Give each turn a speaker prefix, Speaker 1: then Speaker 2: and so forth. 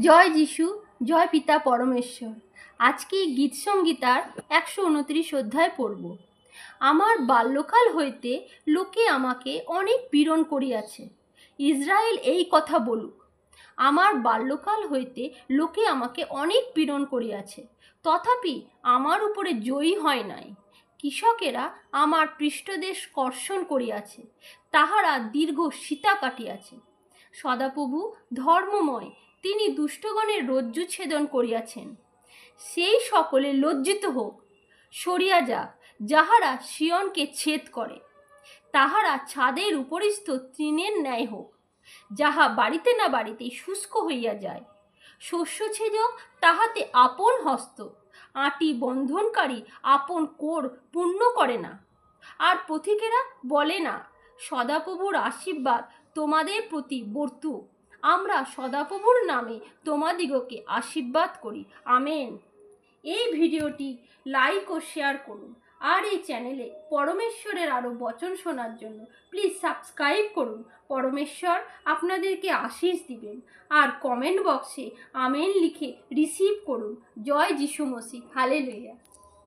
Speaker 1: জয় যিশু, জয় পিতা পরমেশ্বর। আজকে গীত সঙ্গীতার একশো উনত্রিশ অধ্যায় পড়ব। আমার বাল্যকাল হইতে লোকে আমাকে অনেক পীড়ন করিয়াছে। ইসরায়েল এই কথা বলুক। আমার বাল্যকাল হইতে লোকে আমাকে অনেক পীড়ন করিয়াছে। তথাপি আমার উপরে জয়ী হয় নাই। কৃষকেরা আমার পৃষ্ঠদেশ কর্ষণ করিয়াছে। তাহারা দীর্ঘ সীতা কাটিয়াছে। সদাপ্রভু ধর্মময় তিনি দুষ্টগণের রজ্জু ছেদন করিয়াছেন। সেই সকলে লজ্জিত হোক, সরিয়া যাক, যাহারা শিয়নকে ছেদ করে। তাহারা ছাদের উপরিস্থ তৃণের ন্যায় হোক, যাহা বাড়িতে না বাড়িতেই শুষ্ক হইয়া যায়। শস্য ছেদক তাহাতে আপন হস্ত, আটি বন্ধনকারী আপন কোর পূর্ণ করে না। আর পথিকেরা বলে না, সদাপ্রভুর আশীর্বাদ তোমাদের প্রতি বর্তুক। আমরা সদাপ্রভুর নামে তোমাদিগকে আশীর্বাদ করি। আমেন। এই ভিডিওটি লাইক ও শেয়ার করুন। আর এই চ্যানেলে পরমেশ্বরের আরও বচন শোনার জন্য প্লিজ সাবস্ক্রাইব করুন। পরমেশ্বর আপনাদেরকে আশিস দিবেন। আর কমেন্ট বক্সে আমেন লিখে রিসিভ করুন। জয় যিশু মসি হালে